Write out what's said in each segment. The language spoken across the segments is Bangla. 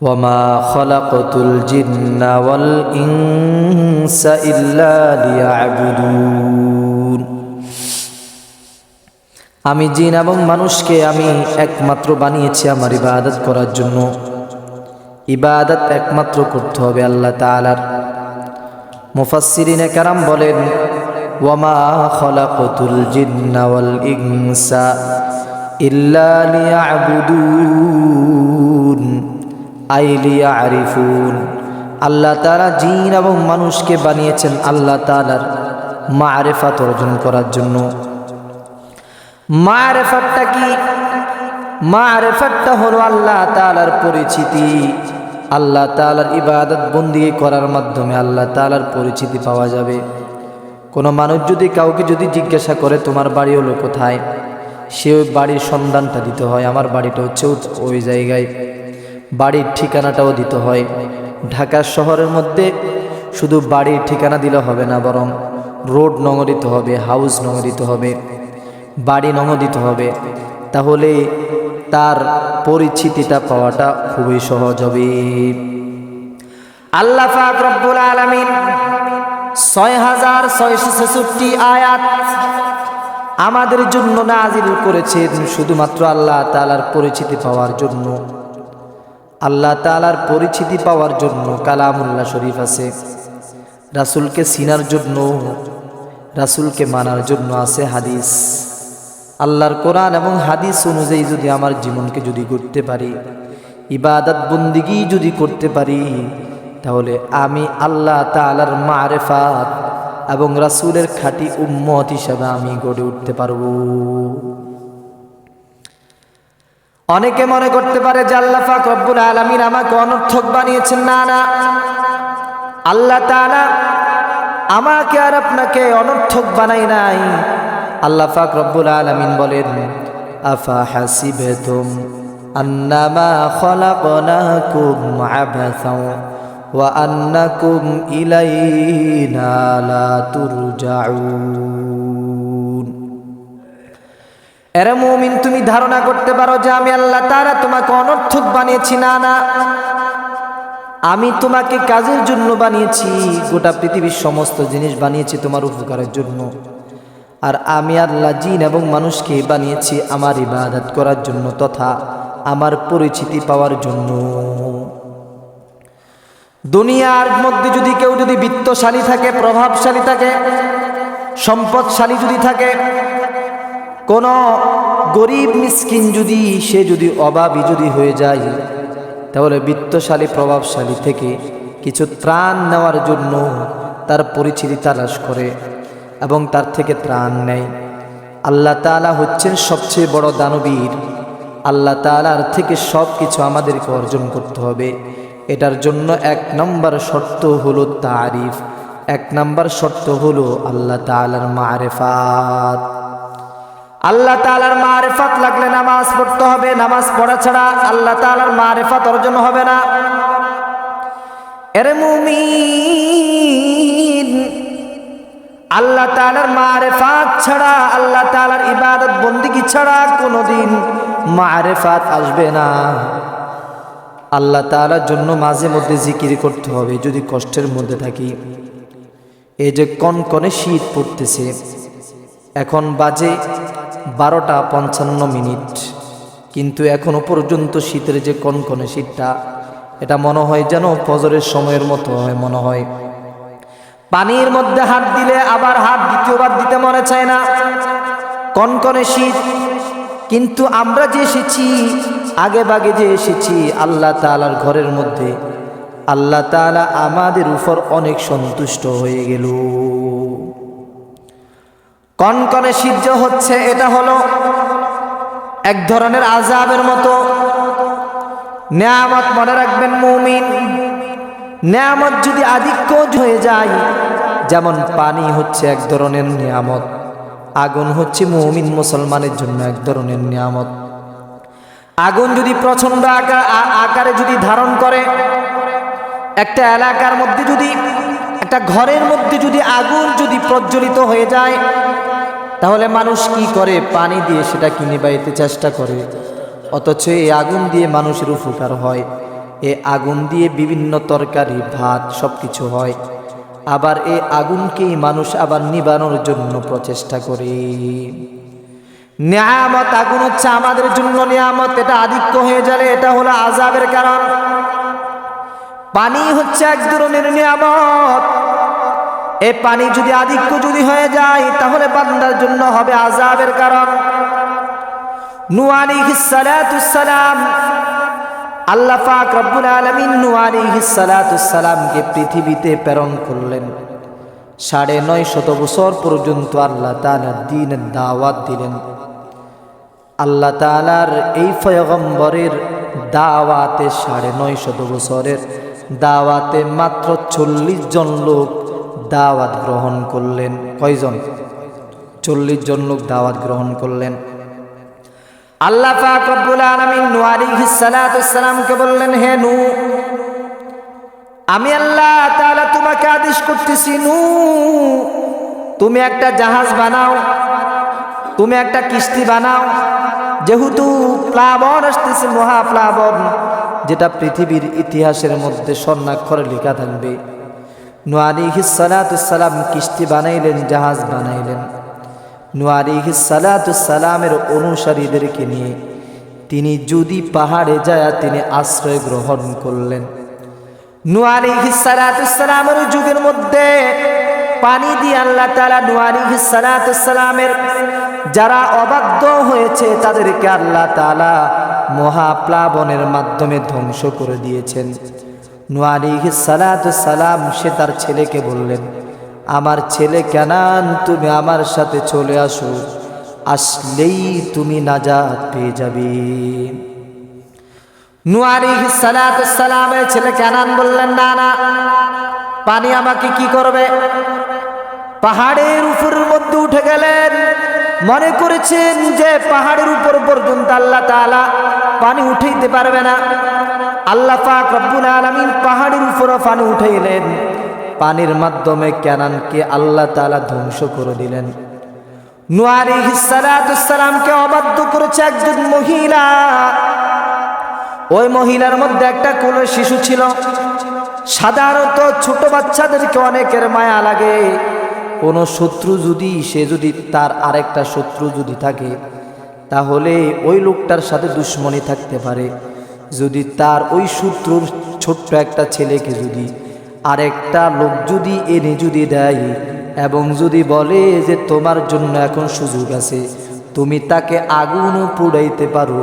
وما خلقت الجن والإنس إلا ليعبدون আমি জিন এবং মানুষকে আমি একমাত্র বানিয়েছি আমার ইবাদত করার জন্য ইবাদত একমাত্র করতে হবে আল্লাহ তাআলার মুফাসসিরিনে কারাম বলেন ওয়ামা খলাকতুল জিন্না ওয়াল ইনসা ইল্লা লিয়াবুদুন আই লিয়ারিফুন আল্লাহ তাআলা জিন এবং মানুষকে বানিয়েছেন আল্লাহ তালার মা আরেফাত অর্জন করার জন্য। মারেফাতটা কি? মারেফাতটা হলো আল্লাহ তাআলার পরিচিতি। আল্লাহ তাআলার ইবাদত বন্দি করার মাধ্যমে আল্লাহ তাআলার পরিচিতি পাওয়া যাবে। কোনো মানুষ যদি কাউকে যদি জিজ্ঞাসা করে, তোমার বাড়ি হলো কোথায়? সে ওই বাড়ির সন্ধানটা দিতে হয়। আমার বাড়িটা হচ্ছে ওই জায়গায়। বাড়ির ঠিকানাটাও দিতে হয়। ঢাকা শহরের মধ্যে শুধু বাড়ির ঠিকানা দিলে হবে না, বরং রোড নঙ দিতে হবে, হাউস নঙ দিতে হবে, বাড়ি নঙ দিতে হবে। তাহলে তার পরিচিতিটা পাওয়াটা খুবই সহজ হবে। আল্লাহ রব্বুল আলামিন ছয় হাজার ছেষট্টি আয়াত আমাদের জন্য নাজিল করেছেন, শুধুমাত্র আল্লাহ তালার পরিচিতি পাওয়ার জন্য। আল্লাহ তালার পরিচিতি পাওয়ার জন্য কালামুল্লাহ শরীফ আছে। রাসুলকে চিনার জন্য, রাসুলকে মানার জন্য আছে হাদিস। আল্লাহর কোরআন এবং হাদিস অনুযায়ী যদি আমার জীবনকে যদি করতে পারি, ইবাদত বন্দিগি যদি করতে পারি, তাহলে আমি আল্লাহ তালার মারেফাত এবং রাসুলের খাঁটি উম্মত হিসাবে আমি গড়ে উঠতে পারব। অনেকে মনে করতে পারে যে আল্লাহ পাক রব্বুল আলমিন আমাকে অনর্থক বানিয়েছেন। না না। আল্লাহ তাআলা আমাকে আর আপনাকে অনর্থক বানাই নাই। আল্লাহ পাক রব্বুল আলামিন বলেন, আফা হাসিবাতুম আন্নামা খলাকনাকুম আবাসাও ওয়া আন্নাকুম ইলাইনা লা তুরজাউন। এরে মুমিন, তুমি ধারণা করতে পারো যে আমি আল্লাহ তারা তোমাকে অনর্থক বানিয়েছি। না না। আমি তোমাকে কাজের জন্য বানিয়েছি। গোটা পৃথিবীর সমস্ত জিনিস বানিয়েছি তোমার উপকারের জন্য। আর আমি আল্লাহ জিন এবং মানুষকে বানিয়েছি আমার ইবাদত করার জন্য তথা আমার পরিচিতি পাওয়ার জন্য। দুনিয়ার মধ্যে যদি কেউ যদি বিত্তশালী থাকে, প্রভাবশালী থাকে, সম্পদশালী যদি থাকে কোন গরিব মিসকিন যদি, সে যদি অভাবী যদি হয়ে যায়, তাহলে বিত্তশালী, প্রভাবশালী থেকে কিছু ত্রাণ নেওয়ার জন্য তার পরিচিতি তালাশ করে এবং তার থেকে ত্রাণ নেয়। আল্লাহ তাআলা হচ্ছেন সবচেয়ে বড় দানবীর। আল্লাহ তাআলার থেকে সব কিছু আমাদেরকে অর্জন করতে হবে। এটার জন্য এক নম্বর শর্ত হলো তারিফ। এক নম্বর শর্ত হলো আল্লাহ তাআলার মারেফাত। আল্লাহ তাআলার মারেফাত লাগলে নামাজ পড়তে হবে, নামাজ পড়া ছাড়া আল্লাহ তাআলার মারেফাত অর্জন হবে না। এরে মুমিন, আল্লাহ তাআলার মারেফাত ছাড়া, আল্লাহ তালার ইবাদত বন্দিগি ছাড়া কোনোদিন মারেফাত আসবে না। আল্লাহ তাআলার জন্য মাঝে মধ্যে জিকির করতে হবে, যদি কষ্টের মধ্যে থাকি। এই যে কনকনে শীত পড়তেছে, এখন বাজে বারোটা পঞ্চান্ন মিনিট। কিন্তু এখনও পর্যন্ত শীতের যে কনকনে শীতটা, এটা মনে হয় যেন ফজরের সময়ের মতো হয় মনে হয়। পানির মধ্যে হাত দিলে আবার হাত দ্বিতীয়বার দিতে মনে চায় না। কনকনে শীত, কিন্তু আমরা যে এসেছি, আগে বাগে যে এসেছি, আল্লাহ তাআলার ঘরের মধ্যে, আল্লাহ তাআলা আমাদের উপর অনেক সন্তুষ্ট হয়ে গেল। কনকনে যে হচ্ছে, এটা হলো এক ধরনের আজাবের মতো। নেয়ামত মনে রাখবেন মুমিন, নেয়ামত যদি আধিক্য হয়ে যায়, যেমন পানি হচ্ছে এক ধরনের নিয়ামত, আগুন হচ্ছে মুমিন মুসলমানের জন্য এক ধরনের নিয়ামত। আগুন যদি প্রচণ্ড আকার আকারে যদি ধারণ করে, একটা এলাকার মধ্যে যদি, একটা ঘরের মধ্যে যদি আগুন যদি প্রজ্বলিত হয়ে যায় তাহলে মানুষ কি করে? পানি দিয়ে সেটা কিনে বাইতে চেষ্টা করে? অথচ এই আগুন দিয়ে মানুষের উপকার হয়। এ আগুন দিয়ে বিভিন্ন তরকারি, ভাত সব কিছু হয়। আবার এ আগুনকেই মানুষ আবার নিবানোর জন্য প্রচেষ্টা করে। নিয়ামত আগুন হচ্ছে আমাদের জন্য নিয়ামত। এটা আধিক্য হয়ে যাবে এটা হলো আজাবের কারণ। পানি হচ্ছে এক ধরনের নিয়ামত। এই পানি যদি আধিক্য যদি হয়ে যায়, তাহলে বান্দার জন্য হবে আজাবের কারণ। নূ আলাইহিস সালাতুস সালাম, আল্লাহ পাক রব্বুল আলামিন পৃথিবীতে প্রেরণ করলেন। সাড়ে নয় শত বছর পর্যন্ত দ্বীনের দাওয়াত দিলেন। এই পয়গম্বরের দাওয়াতে সাড়ে নয় শত বছরের দাওয়াতে মাত্র চল্লিশ জন লোক দাওয়াত গ্রহণ করলেন। কয়জন? চল্লিশ জন লোক দাওয়াত গ্রহণ করলেন। আল্লাহ পাক বললেন, হে নূ আমি আল্লাহ তাআলা তোমাকে আদেশ করতেছি নূ তুমি একটা জাহাজ বানাও, তুমি একটা কিস্তি বানাও। যেহেতু প্লাবন আসতেছে, মহাপ্লাবন, যেটা পৃথিবীর ইতিহাসের মধ্যে স্বর্ণাক্ষরে লেখা থাকবে। নোয়ারিহিস সালাম কিস্তি বানাইলেন, জাহাজ বানাইলেন। নোয়ারিহিস সালামের অনুসারীদেরকে নিয়ে তিনি যদি পাহাড়ে যায়, তিনি আশ্রয় গ্রহণ করলেন। নোয়ারিহিস সালামের যুগের মধ্যে পানি দিয়ে আল্লাহ তালা নোয়ারিহিস সালামের যারা অবাধ্য হয়েছে, তাদেরকে আল্লাহ তালা মহাপ্লাবনের মাধ্যমে ধ্বংস করে দিয়েছেন। নোয়ারিহিস সালাম, সে তার ছেলেকে বললেন, আমার ছেলে কেনান, তুমি আমার সাথে চলে আসো, আসলেই তুমি নাজাত পেয়ে যাবে। নুয়ারিহিস সালামের ছেলে কেনান বললেন, না না, পানি আমাকে কি করবে? পাহাড়ের উপরের মধ্যে উঠে গেলেন। মনে করেছেন যে পাহাড়ের উপর পর্যন্ত আল্লাহ তাআলা পানি উঠাইতে পারবে না। আল্লাহ পাক রব্বুল আলামিন পাহাড়ের উপরও পানি উঠাইলেন। পানির মাধ্যমে ক্যানানকে আল্লাহ তাআলা ধ্বংস করে দিলেন। নুয়ারি সালামকে অবাধ্য করেছে একজন মহিলা। ওই মহিলার মধ্যে একটা কোলে শিশু ছিল। সাধারণত ছোট বাচ্চাদেরকে অনেকের মায়া লাগে। কোনো শত্রু যদি, সে যদি তার আরেকটা শত্রু যদি থাকে, তাহলে ওই লোকটার সাথে দুশ্মনী থাকতে পারে। যদি তার ওই শত্রুর ছোট্ট একটা ছেলেকে যদি আরেকটা লোক যদি এনে যদি দেয় এবং যদি বলে যে তোমার জন্য এখন সুযোগ আছে, তুমি তাকে আগুনও পুড়াইতে পারো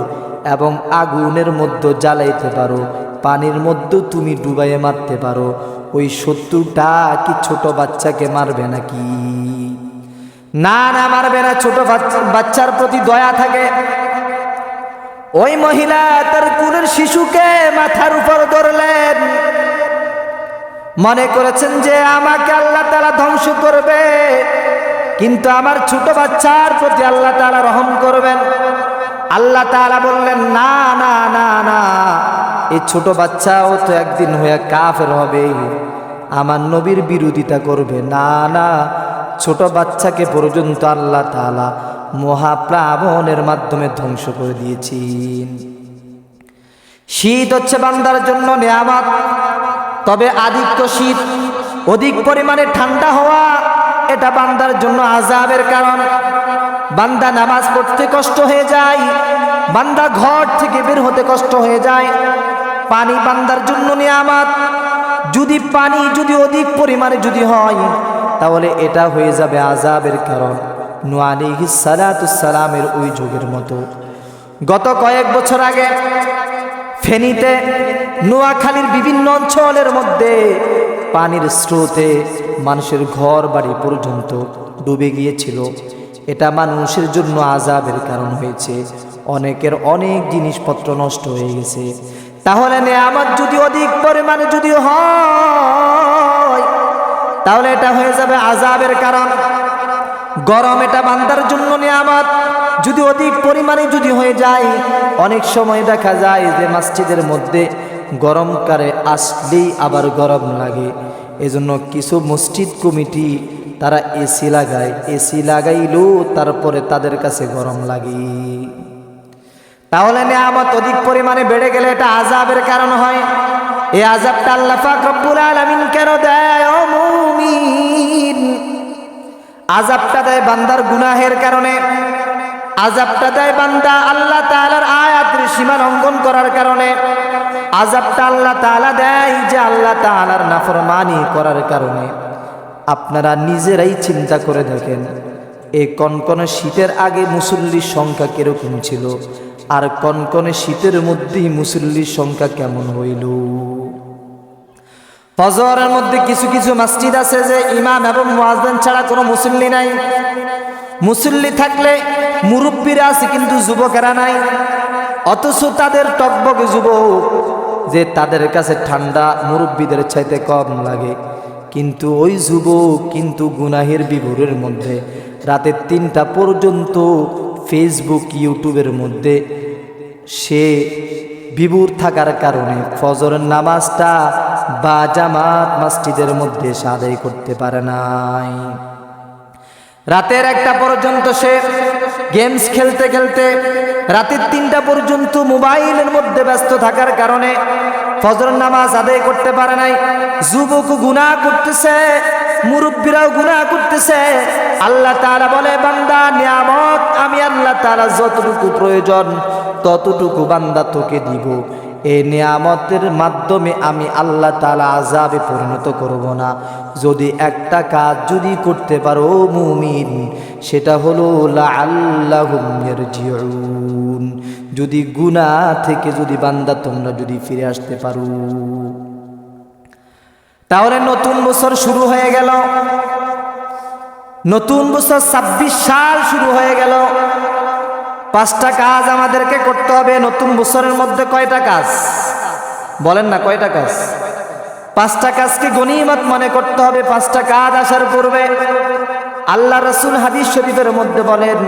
এবং আগুনের মধ্যে জ্বালাইতে পারো, পানির মধ্যে তুমি ডুবাইয়ে মারতে পারো ওই শত্রুটা কি ছোট বাচ্চাকে মারবে নাকি? না না, মারবে না, ছোট বাচ্চার প্রতি দয়া থাকে। ওই মহিলা তার কুলের শিশুকে মাথার উপর ধরলেন। মনে করেছেন যে আমাকে আল্লাহ তালা ধ্বংস করবে, কিন্তু আমার ছোট বাচ্চার প্রতি আল্লাহ তালা রহম করবেন। আল্লাহ তালা বললেন, না না না না। এই ছোট বাচ্চাও তো একদিন হয়ে কাফের হবে। আমার নবীর বিরোধিতা করবে। না না, ছোট বাচ্চাকে পর্যন্ত আল্লাহ তালা মহাপ্লাবনের মাধ্যমে ধ্বংস করে দিয়েছেন। শীত হচ্ছে বান্দার জন্য নেয়ামত। তবে আধিক্য শীত অধিক পরিমাণে ঠান্ডা হওয়া, এটা বান্দার জন্য আজাবের কারণ। বান্দা নামাজ পড়তে কষ্ট হয়ে যায়, বান্দা ঘর থেকে বের হতে কষ্ট হয়ে যায়। পানি বান্দার জন্য নিয়ামত। যদি পানি যদি অধিক পরিমাণে যদি হয়, তাহলে এটা হয়ে যাবে আজাবের কারণ। নুয়ালিহি সালামের ওই যুগের মতো। গত কয়েক বছর আগে ফেনীতে, নোয়াখালীর বিভিন্ন অঞ্চলের মধ্যে পানির স্রোতে মানুষের ঘর বাড়ি পর্যন্ত ডুবে গিয়েছিল। এটা মানুষের জন্য আজাবের কারণ হয়েছে। অনেকের অনেক জিনিসপত্র নষ্ট হয়ে গেছে। তাহলে নেয়ামত যদি অধিক পরিমাণে যদি হয়, তাহলে এটা হয়ে যাবে আজাবের কারণ। গরম এটা বান্দার জন্য নিয়ামত। যদি অধিক পরিমাণে যদি হয়ে যায়, অনেক সময় দেখা যায় যে মসজিদের মধ্যে গরমকালে আসলেই আবার গরম লাগে। এজন্য কিছু মসজিদ কমিটি তারা এসি লাগায়। এসি লাগাইলেও তারপরে তাদের কাছে গরম লাগে। তাহলে নিয়ামত অধিক পরিমাণে বেড়ে গেলে এটা আজাবের কারণ হয়। এই আজাবটা আল্লাহ পাক রব্বুল আলামিন কেন দেয়, ও মুমিন? আজাবটা দেয় বান্দার গুনাহের কারণে। আজাবটা দেয় বান্দা আল্লাহ তাআলার আয়াতের সীমা লঙ্ঘন করার কারণে। আজাবটা আল্লাহ তাআলা দেয় যে আল্লাহ তাআলার নাফরমানি করার কারণে। আপনারা নিজেরাই চিন্তা করে দেখেন, এই কনকনে শীতের আগে মুসল্লির সংখ্যা কীরকম ছিল? আর কনকনে শীতের মধ্যেই মুসল্লির সংখ্যা কেমন হইল? ফজরের মধ্যে কিছু কিছু মসজিদ আছে যে ইমাম এবং মুয়াজ্জিন ছাড়া কোনো মুসল্লি নাই। মুসল্লি থাকলে মুরব্বীরা আছে কিন্তু যুবকেরা নাই। অথচ তাদের টকবক যুবক যে তাদের কাছে ঠান্ডা মুরব্বীদের চাইতে কম লাগে। কিন্তু ওই যুবক কিন্তু গুনাহের বিভোরের মধ্যে রাতের তিনটা পর্যন্ত ফেসবুক ইউটিউবের মধ্যে সে বিভুর থাকার কারণে ফজরের নামাজটা বা জামাত মসজিদের মধ্যে সে করতে পারে নাই। রাতের একটা পর্যন্ত সে গেমস খেলতে খেলতে রাতের তিনটা পর্যন্ত মোবাইলের মধ্যে ব্যস্ত থাকার কারণে ফজর নামাজ আদায় করতে পারে নাই। যুবক গুনাহ করতেছে, মুরব্বীরাও গুনাহ করতেছে। আল্লাহ তারা বলে, বান্দা, নিয়ামত, আমি আল্লাহ তাআলা যতটুকু প্রয়োজন ততটুকু বান্দা তোকে দিব। এই নিয়ামতের মাধ্যমে আমি আল্লাহ তাআলা আজাবে পরিণত করব না। যদি একটা কাজ যদি করতে পারো মুমিন, সেটা হলো লাআল্লাহুম ইয়ারজিউন। যদি গুনাহ থেকে যদি বান্দা তোমরা যদি ফিরে আসতে পারো। তাহলে নতুন বছর শুরু হয়ে গেল। নতুন বছর ছাব্বিশ সাল শুরু হয়ে গেল। পাঁচটা কাজ আমাদেরকে করতে হবে, নতুন বছরের মধ্যে কয়টা কাজ? বলেন না, কয়টা কাজ? পাঁচটা কাজকে গনিমত মনে করতে হবে? পাঁচটা কাজ আসার পূর্বে আল্লাহ রসুল হাদিস শরীফের মধ্যে বলেন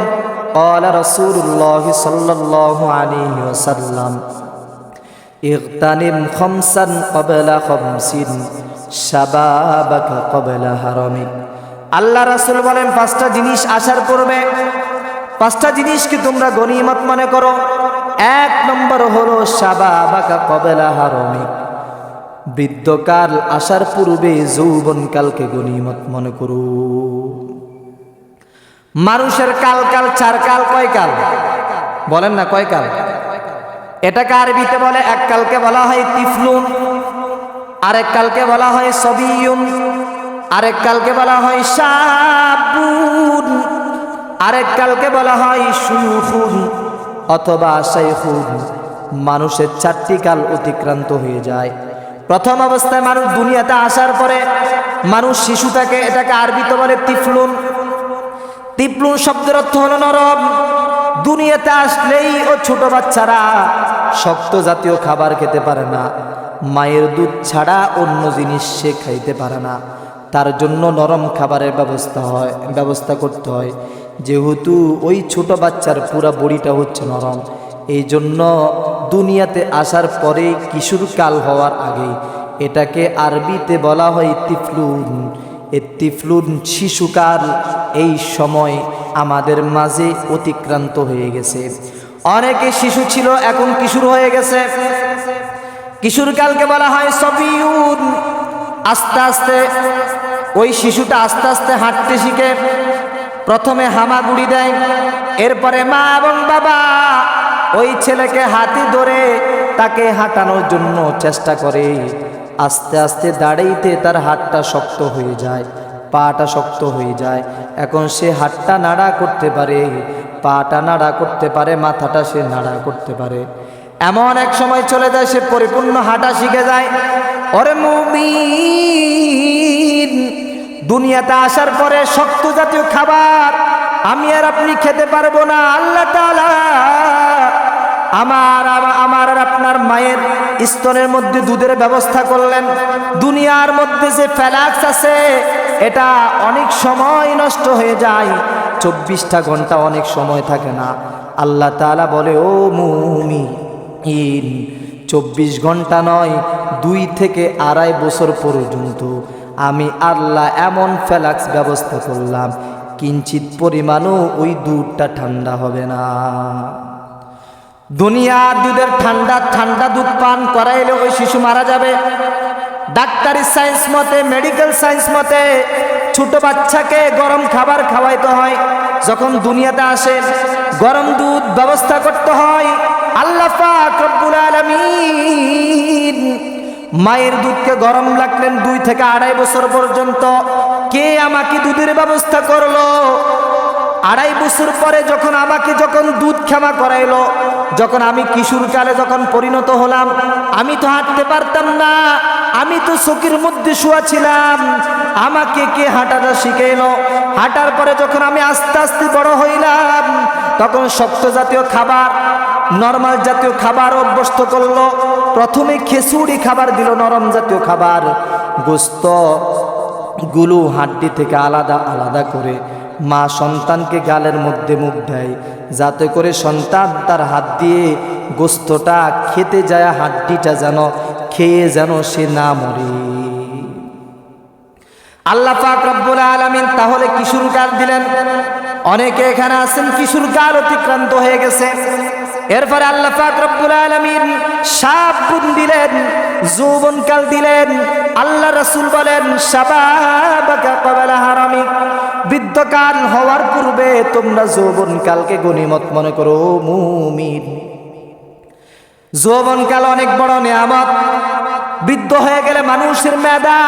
আল্লাহ রাসূল বলেন, পাঁচটা জিনিস আসার পূর্বে পাঁচটা জিনিসকে তোমরা গনিমত মনে করো? এক নম্বর হলো শাবাবাকা কবলা হারামিক বৃদ্ধকাল আসার পূর্বে যৌবনকালকে গনিমত মনে করো। মানুষের কাল কাল, চার কাল, কয় কাল? বলেন না, কয় কাল? এটাকে আরবিতে বলে? এক কালকে বলা হয় তিফলুন, আরেক কালকে বলা হয় সবিউন আরেক কালকে বলা হয় সাবুন। আরেক কালকে বলা হয় সুখুন অথবা শাইখুন মানুষের চারটি কাল অতিক্রান্ত হয়ে যায়। প্রথম অবস্থায় মানুষ দুনিয়াতে আসার পরে মানুষ শিশু থাকে এটাকে আরবিতে বলে তিফলুন। তিপ্লুন শব্দের অর্থ হলো নরম। দুনিয়াতে আসলেই ও ছোট বাচ্চারা শক্ত জাতীয় খাবার খেতে পারে না। মায়ের দুধ ছাড়া অন্য জিনিস সে খাইতে পারে না। তার জন্য নরম খাবারের ব্যবস্থা হয়, ব্যবস্থা করতে হয়। যেহেতু ওই ছোট বাচ্চার পুরা বড়িটা হচ্ছে নরম এই জন্য দুনিয়াতে আসার পরে কিশোর কাল হওয়ার আগে এটাকে আরবিতে বলা হয় তিফলুন। এ তিফলুন শিশুকাল এই সময় আমাদের মাঝে অতিক্রান্ত হয়ে গেছে। অনেকে শিশু ছিল, এখন কিশোর হয়ে গেছে। কিশোরকালকে বলা হয় সবিউন আস্তে আস্তে ওই শিশুটা আস্তে আস্তে হাঁটতে শিখে। প্রথমে হামাগুড়ি দেয়, এরপরে মা এবং বাবা ওই ছেলেকে হাতি ধরে তাকে হাঁটানোর জন্য চেষ্টা করে। আস্তে আস্তে দাঁড়াইতে তার হাতটা শক্ত হয়ে যায়, পাটা শক্ত হয়ে যায়। এখন সে হাতটা নাড়া করতে পারে, পাটা নাড়া করতে পারে, মাথাটা সে নাড়া করতে পারে। এমন এক সময় চলে যায়, সে পরিপূর্ণ হাঁটা শিখে যায়। ওরে মুমিন দুনিয়াতে আসার পরে শক্ত জাতীয় খাবার আমি আর আপনি খেতে পারব না। আল্লাহ আমার আমার আর আপনার মায়ের স্তনের মধ্যে দুধের ব্যবস্থা করলেন। দুনিয়ার মধ্যে যে ফ্যালাক্স আছে, এটা অনেক সময় নষ্ট হয়ে যায়। চব্বিশটা ঘণ্টা অনেক সময় থাকে না। আল্লাহ তাআলা বলে, ও মুমি ইন চব্বিশ ঘণ্টা নয়, দুই থেকে আড়াই বছর পর্যন্ত আমি আল্লাহ এমন ফ্যালাক্স ব্যবস্থা করলাম, কিঞ্চিত পরিমাণও ওই দুধটা ঠান্ডা হবে না। দুনিয়ার দুধের ঠান্ডা ঠান্ডা দুধ পান করাইলে ওই শিশু মারা যাবে। ডাক্তারি সায়েন্স মতে, মেডিকেল সায়েন্স মতে, ছোট বাচ্চাকে গরম খাবার খাওয়াইতে হয়। যখন দুনিয়াতে আসে, গরম দুধ ব্যবস্থা করতে হয়। আল্লাহ পাক রব্বুল আলামিন মায়ের দুধকে গরম লাগলেন দুই থেকে আড়াই বছর পর্যন্ত। কে আমাকে দুধের ব্যবস্থা করল? আড়াই বছর পরে যখন আমাকে যখন দুধ ক্ষমা করাইলো, যখন আমি কিশোর কালে যখন পরিণত হলাম, আমি তো হাঁটতে পারতাম না, আমি তো চোখের মধ্যে শোয়া ছিলাম। আমাকে কে হাঁটাটা শিখাইলো? হাঁটার পরে যখন আমি আস্তে আস্তে বড় হইলাম, তখন শক্ত জাতীয় খাবার, নর্মাল জাতীয় খাবার অভ্যস্ত করল। প্রথমে খেসুড়ি খাবার দিল, নরম জাতীয় খাবার। গোস্ত, গুলো, হাড্ডি থেকে আলাদা আলাদা করে মা সন্তানকে গালের মধ্যে মুখ দেয়। যাতে করে সন্তান তার হাত দিয়ে গোস্তটা খেতে যায়, হাড্ডিটা যেন খেয়ে যেন সে না মরে। আল্লাহ পাক রব্বুল আলামিন তাহলে কিশোর কাল দিলেন। অনেকে এখানে আছেন কিশোর কাল অতিক্রান্ত হয়ে গেছে। এরপরে আল্লাহ পাক রব্বুল আলামিন সাবুন দিলেন যৌবনকাল দিলেন। আল্লাহ রাসূল বলেন হারামি। বৃদ্ধকাল হওয়ার পূর্বে তোমরা যৌবনকালকে গনিমত মনে করো, মুমিন। যৌবনকাল অনেক বড় নিয়ামত। বৃদ্ধ হয়ে গেলে মানুষের মেধা,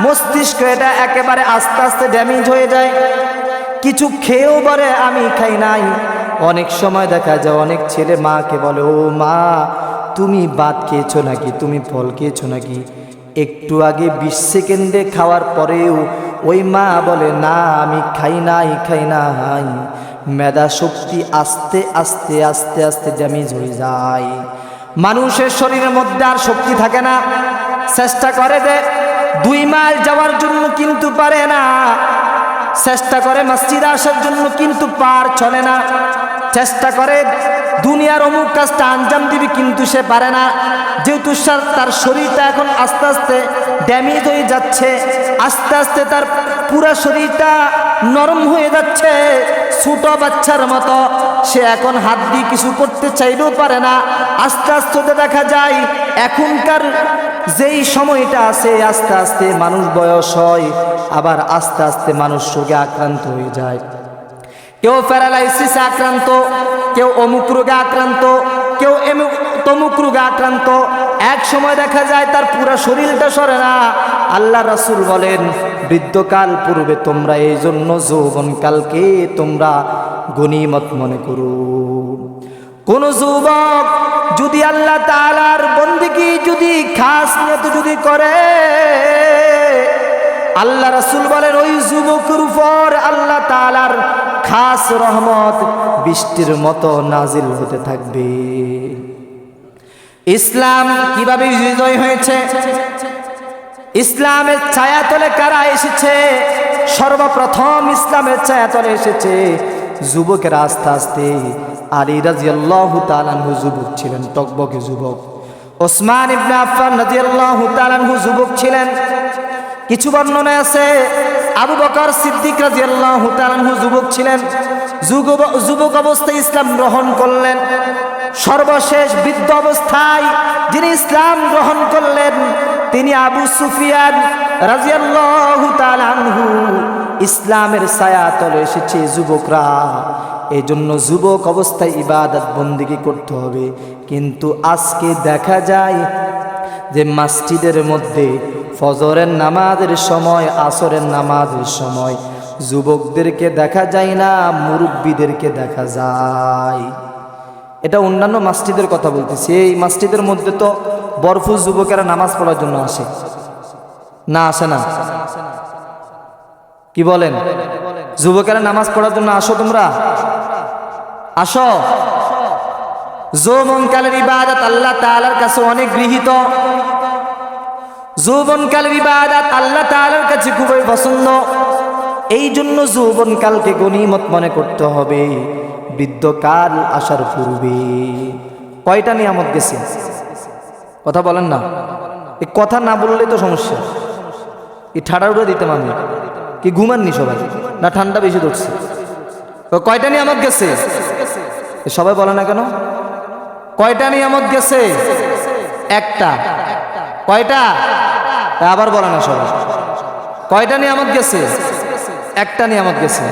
মস্তিষ্ক এটা একেবারে আস্তে আস্তে ড্যামেজ হয়ে যায়। কিছু খেয়েও বলে, আমি খাই নাই। অনেক সময় দেখা যায় অনেক ছেলে মাকে বলে, ও মা, তুমি ভাত খেয়েছো নাকি? তুমি ফল খেয়েছো নাকি? একটু আগে বিশ সেকেন্ডে খাওয়ার পরেও ওই মা বলে, না, আমি খাই নাই খাই নাই। মেধা শক্তি আস্তে আস্তে আস্তে আস্তে ড্যামেজ হয়ে যায়। মানুষের শরীরের মধ্যে আর শক্তি থাকে না। চেষ্টা করে যে দুই মাইল যাওয়ার জন্য কিন্তু পারে না। চেষ্টা করে মসজিদে আসার জন্য কিন্তু পার চলে না। চেষ্টা করে, দুনিয়ার অমুক কাজটা আঞ্জাম দিবি কিন্তু সে পারে না। যেহেতু সার- তার শরীরটা এখন আস্তে আস্তে ড্যামেজ হয়ে যাচ্ছে, আস্তে আস্তে তার পুরো শরীরটা নরম হয়ে যাচ্ছে। ছোট বাচ্চার মতো সে এখন হাত দিয়ে কিছু করতে চাইলেও পারে না। আস্তে আস্তে দেখা যায়, এখনকার যেই সময়টা আছে, আস্তে আস্তে মানুষ বয়স হয়, আবার আস্তে আস্তে মানুষ রোগে আক্রান্ত হয়ে যায়। কেউ প্যারালাইসিসে আক্রান্ত, কেউ অমুক রোগে আক্রান্ত, কেউ এমুক তমুক রোগে আক্রান্ত। এক সময় দেখা যায় তার পুরো শরীরটা সরে না। আল্লাহ রাসূল বলেন, বৃদ্ধকাল পূর্বে তোমরা এই জন্য যৌবনকালকে তোমরা গনিমত মনে করো। কোন যুবক যদি আল্লাহ তালার বন্দিগি যদি খাস নিয়ত যদি করে আল্লাহ রাসূল বলেন, ওই যুবকের উপর আল্লাহ তালার খাস রহমত বৃষ্টির মতো নাজিল হতে থাকবে। ইসলাম কীভাবে বিজয় হয়েছে? ইসলামের ছায়াতলে কারা এসেছে? সর্বপ্রথম ইসলামের ছায়াতলে এসেছে যুবকের আস্তে আস্তে। আলী রাজিয়াল্লাহু তাআলাহু যুবক ছিলেন, টকবকে যুবক। ওসমান ইবনে আফফান রাজিয়াল্লাহু তাআলাহু যুবক ছিলেন। কিছু বর্ণনা আছে, আবু বকর সিদ্দিক রাজিয়াল্লাহু তাআলাহু যুবক ছিলেন যুবক অবস্থায় ইসলাম গ্রহণ করলেন। সর্বশেষ বৃদ্ধ অবস্থায় যিনি ইসলাম গ্রহণ করলেন, তিনি আবু সুফিয়ান রাজিয়াল্লাহু তাআলা আনহু ইসলামের ছায়া তলে এসেছে যুবকরা। এই জন্য যুবক অবস্থায় ইবাদত বন্দিগি করতে হবে। কিন্তু আজকে দেখা যায় যে মসজিদের মধ্যে ফজরের নামাজের সময়, আসরের নামাজের সময় যুবকদেরকে দেখা যায় না, মুরব্বীদেরকে দেখা যায়। এটা অন্যান্য মসজিদের কথা বলতেছি। এই মসজিদের মধ্যে তো বরফুজ যুবকেরা নামাজ পড়ার জন্য আসে। না আসে না। কি বলেন? যুবকেরা নামাজ পড়ার জন্য আসো তোমরা? আসো। যৌবনকালের ইবাদত আল্লাহ তাআলার কাছে অনেক গৃহীত। যৌবনকালের ইবাদত আল্লাহ তাআলার কাছে খুবই পছন্দ। এই জন্য যৌবনকালকে গনিমত মনে করতে হবে। বৃদ্ধকাল আসার পূর্বে। কয়টা নিয়ামত গেছে? কথা বলেন না। এই কথা না বললে তো সমস্যা। এই ঠাডা উড়ে দিতাম আমি। কি ঘুমাননি সবাই? না ঠান্ডা বেশি ধরছে। কয়টা নিয়ামত গেছে? সবাই বলে না কেন? কয়টা নিয়ামত গেছে? একটা। কয়টা? আবার বলে না সবাই। কয়টা নিয়ামত গেছে? একটা নিয়ামত গেছে।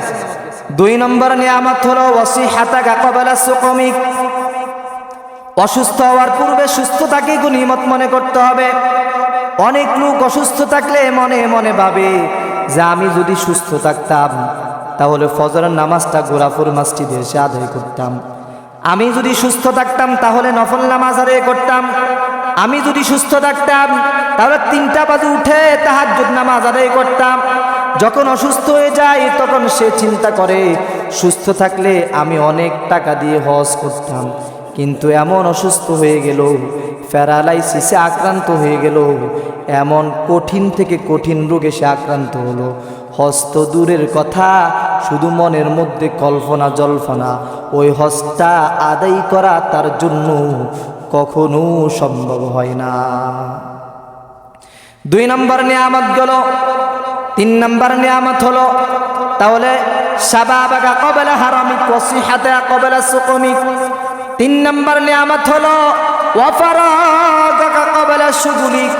দুই নম্বর নিয়ামত হলো ওসি হাতা কাকবেলা সুকমিক অসুস্থ হওয়ার পূর্বে সুস্থ সুস্থতাকে গনিমত মনে করতে হবে। অনেক লোক অসুস্থ থাকলে মনে মনে ভাবে যে আমি যদি সুস্থ থাকতাম, তাহলে ফজরের নামাজটা গোলাপুর মসজিদে এসে আদায় করতাম। আমি যদি সুস্থ থাকতাম, তাহলে নফল নামাজ আদায় করতাম। আমি যদি সুস্থ থাকতাম, তাহলে তিনটা বাজে উঠে তাহাজ্জুদ নামাজ আদায় করতাম। যখন অসুস্থ হয়ে যায়, তখন সে চিন্তা করে, সুস্থ থাকলে আমি অনেক টাকা দিয়ে হজ করতাম। কিন্তু এমন অসুস্থ হয়ে গেল, প্যারালাইসিসে আক্রান্ত হয়ে গেল, এমন কঠিন থেকে কঠিন রোগে সে আক্রান্ত হলো। হস্ত দূরের কথা, শুধু মনের মধ্যে কল্পনা জল্পনা। ওই হস্তা আদায় করা তার জন্য কখনো সম্ভব হয় না। দুই নম্বর নিয়ামত গেল, তিন নম্বর নিয়ামত হলো, তাহলে সাবাবাগা কবেলা হারামিক ওসিহাতে কবেলা সুকমিক তিন নম্বর নিয়ামত হলো ওয়াফারাগাকা কবেলা সুগুলিক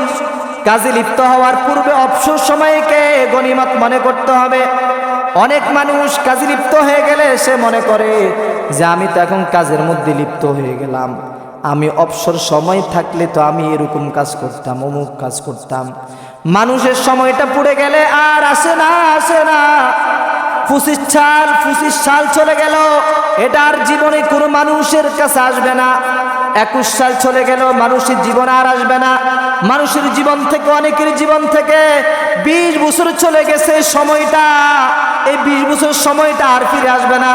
কাজে লিপ্ত হওয়ার পূর্বে অবসর সময়কে গনিমত মনে করতে হবে। অনেক মানুষ কাজে লিপ্ত হয়ে গেলে সে মনে করে যে আমি তো এখন কাজের মধ্যে লিপ্ত হয়ে গেলাম। আমি অবসর সময় থাকলে তো আমি এরকম কাজ করতাম, অমুক কাজ করতাম। মানুষের সময়টা পুড়ে গেলে আর আসে না আসে না। পঁচিশ সাল পঁচিশ সাল চলে গেল, এটা আর জীবনে কোনো মানুষের কাছে আসবে না। একুশ সাল চলে গেল, মানুষের জীবন আর আসবে না। মানুষের জীবন থেকে, অনেকের জীবন থেকে বিশ বছর চলে গেছে সময়টা। এই বিশ বছর সময়টা আর ফিরে আসবে না।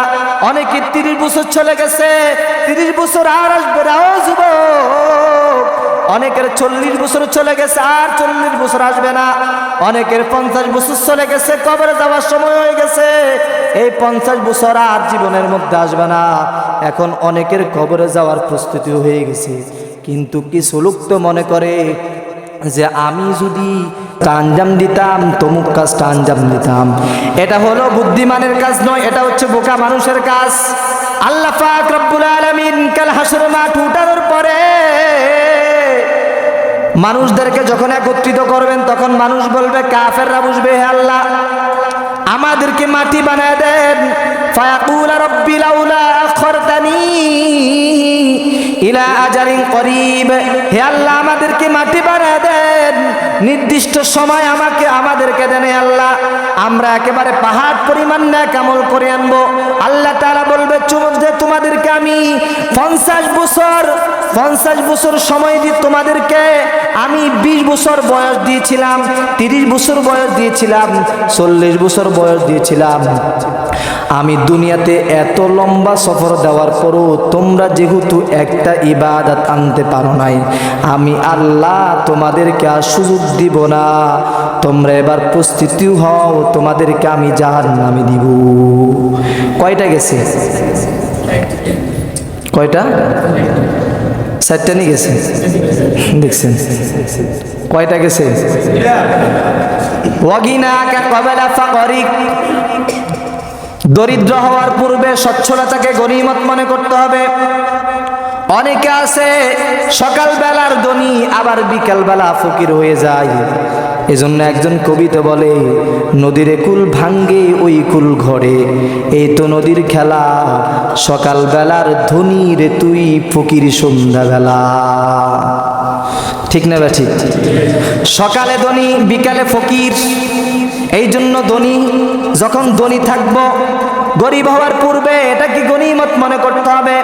অনেকের তিরিশ বছর চলে গেছে, তিরিশ বছর আর আসবে না। ও অনেকের চল্লিশ বছর চলে গেছে, আর চল্লিশ বছর আসবে না। অনেকের পঞ্চাশ বছর চলে গেছে, কবরে যাওয়ার সময় হয়ে গেছে। এই পঞ্চাশ বছর আর জীবনের মধ্যে আসবে না। এখন অনেকের কবরে যাওয়ার প্রস্তুতি হয়ে গেছে। কিন্তু কিছু লোক তো মনে করে যে, আমি যদি আঞ্জাম দিতাম, তমুক কাজটা আঞ্জাম দিতাম। এটা হলো বুদ্ধিমানের কাজ নয়, এটা হচ্ছে বোকা মানুষের কাজ। আল্লাহ পাক রব্বুল আলামিন কাল হাসর মাঠ উঠানোর পরে মানুষদেরকে যখন একত্রিত করবেন, তখন মানুষ বলবে, কাফেররা বুঝবে, হে আল্লাহ, আমাদেরকে মাটি বানায় দেন। ফায়াকুল রব্বি লাউলা আখরতানি ইলা আজারিন করিব। হে আল্লাহ, আমাদেরকে মাটি বানায় দেন। নির্দিষ্ট সময় আমাকে, আমাদেরকে দেন আল্লাহ। আমরা একেবারে পাহাড় পরিমাণ না কামল করে আনব। আল্লাহ তারা বলবে, চুমুক যে তোমাদেরকে আমি। পঞ্চাশ বছর পঞ্চাশ বছর সময় দিয়ে তোমাদেরকে আমি বিশ বছর বয়স দিয়েছিলাম, তিরিশ বছর বয়স দিয়েছিলাম, চল্লিশ বছর বয়স দিয়েছিলাম। আমি দুনিয়াতে এত লম্বা সফর দেওয়ার পরও তোমরা যেহেতু একটা ইবাদত আনতে পারো নাই, আমি আল্লাহ তোমাদেরকে আর সুযোগ দিব না। তোমরা এবার প্রস্তুতি হও, তোমাদেরকে আমি জাহার নামে দিব। কয়টা গেছে? কয়টা? চারটা নিয়ে গেছে? দেখছেন। কয়টা গেছে? ওয়াগিনাকা কবেলা ফাকরিক দরিদ্র হওয়ার পূর্বে সচ্ছলতাকে গনিমত মনে করতে হবে। অনেকে আছে, সকালবেলার ধনী, আবার বিকালবেলা ফকির হয়ে যায়। এজন্য একজন কবিতা বলে, নদীর কুল ভাঙ্গে ওই কুল ঘরে। এই তো নদীর খেলা, সকালবেলার ধনী রে তুই ফকির সন্ধ্যাবেলা। ঠিক না বা সকালে ধনী, বিকালে ফকির। এই জন্য ধনী, যখন ধনী থাকব, গরিব হওয়ার পূর্বে এটা কি গনিমত মনে করতে হবে।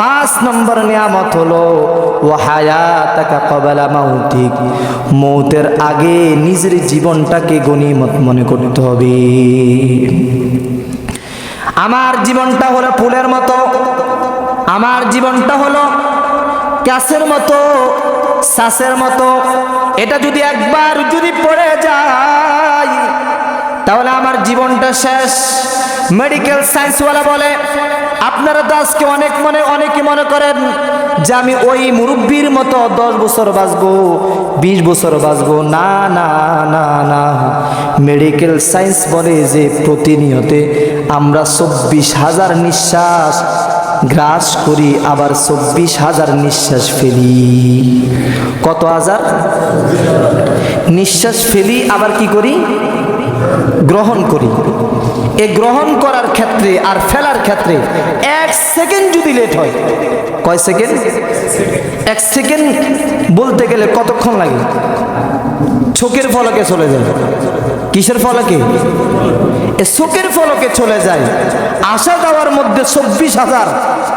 পাঁচ নম্বর নিয়ামত হলো ও হায়াতাকা কবেলা মাউতিক মৌতের আগে নিজের জীবনটাকে গনিমত মনে করতে হবে। আমার জীবনটা হলো ফুলের মতো, আমার জীবনটা হলো ক্যাসের মতো শ্বাসের মতো। এটা যদি একবার যদি পড়ে যায় তাহলে আমার জীবনটা শেষ। মেডিকেল সায়েন্সওয়ালা বলে, আপনারা তো আজকে অনেক মনে, অনেকে মনে করেন যে আমি ওই মুরব্বীর মতো দশ বছর বাঁচবো, বিশ বছর বাঁচবো। না না না না। মেডিকেল সায়েন্স বলে যে প্রতিনিয়তে আমরা চব্বিশ হাজার নিঃশ্বাস গ্রাস করি, আবার চব্বিশ হাজার নিঃশ্বাস ফেলি। কত হাজার? নিঃশ্বাস ফেলি, আবার কি করি? গ্রহণ করি। এ গ্রহণ করার ক্ষেত্রে আর ফেলার ক্ষেত্রে এক সেকেন্ড যদি লেট হয়, কয় সেকেন্ড? এক সেকেন্ড বলতে গেলে কতক্ষণ লাগে? চোখের ফলকে চলে যায়। কিসের ফলকে? এ চোখের ফলকে চলে যায়। আসা যাওয়ার মধ্যে চব্বিশ হাজার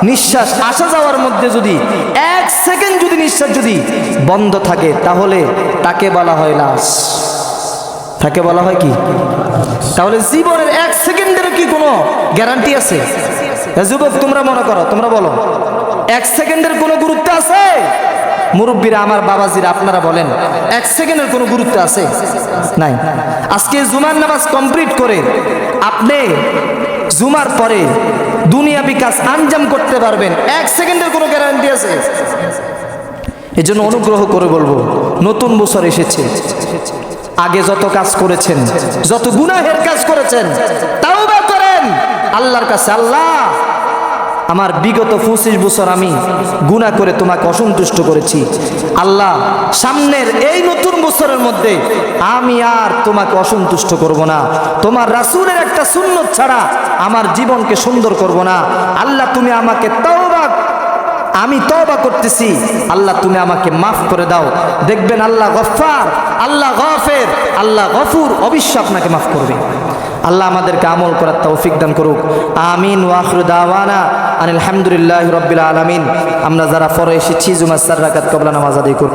নিঃশ্বাস, আসা যাওয়ার মধ্যে যদি এক সেকেন্ড যদি নিঃশ্বাস যদি বন্ধ থাকে, তাহলে তাকে বলা হয় লাশ। তাকে বলা হয় কি? তাহলে জীবনের এক সেকেন্ডের কি কোনো গ্যারান্টি আছে? যুবক, তোমরা মনে করো, তোমরা বলো। এক সেকেন্ডের কোনো গুরুত্ব আছে? মুরব্বীরা, আমার বাবাজিরা, আপনারা বলেন, এক সেকেন্ডের কোনো গুরুত্ব আছে? নাই। আজকে জুমার নামাজ কমপ্লিট করে আপনি জুমার পরে দুনিয়া বিকাশ আঞ্জাম করতে পারবেন। এক সেকেন্ডের কোনো গ্যারান্টি আছে? এই জন্য অনুগ্রহ করে বলব, নতুন বছর এসেছে। আগে যত কাজ করেছেন, যত গুনাহের কাজ করেছেন তাও করেন। আল্লাহর কাছে আল্লাহ, আমার বিগত পঁচিশ বছর আমি গুণা করে তোমাকে অসন্তুষ্ট করেছি। আল্লাহ, সামনের এই নতুন বছরের মধ্যে আমি আর তোমাকে অসন্তুষ্ট করব না। তোমার রাসূলের একটা সুন্নত ছাড়া আমার জীবনকে সুন্দর করব না। আল্লাহ, তুমি আমাকে তওবা আমি তবা করতেছি। আল্লাহ, তুমি আমাকে মাফ করে দাও। দেখবেন আল্লাহ গফার আল্লাহ গফের, আল্লাহ গফুর অবশ্য আপনাকে মাফ করবে। আল্লাহ আমাদেরকে আমল করার তৌফিক দান করুক। আমিন ওয়াখরু দাওয়ানা আনিল হামদুলিল্লাহ রব্বিল আলমিন। আমরা যারা পরে এসেছি, জুমার সার রাকাত কবলা নামাজ আদায় করব।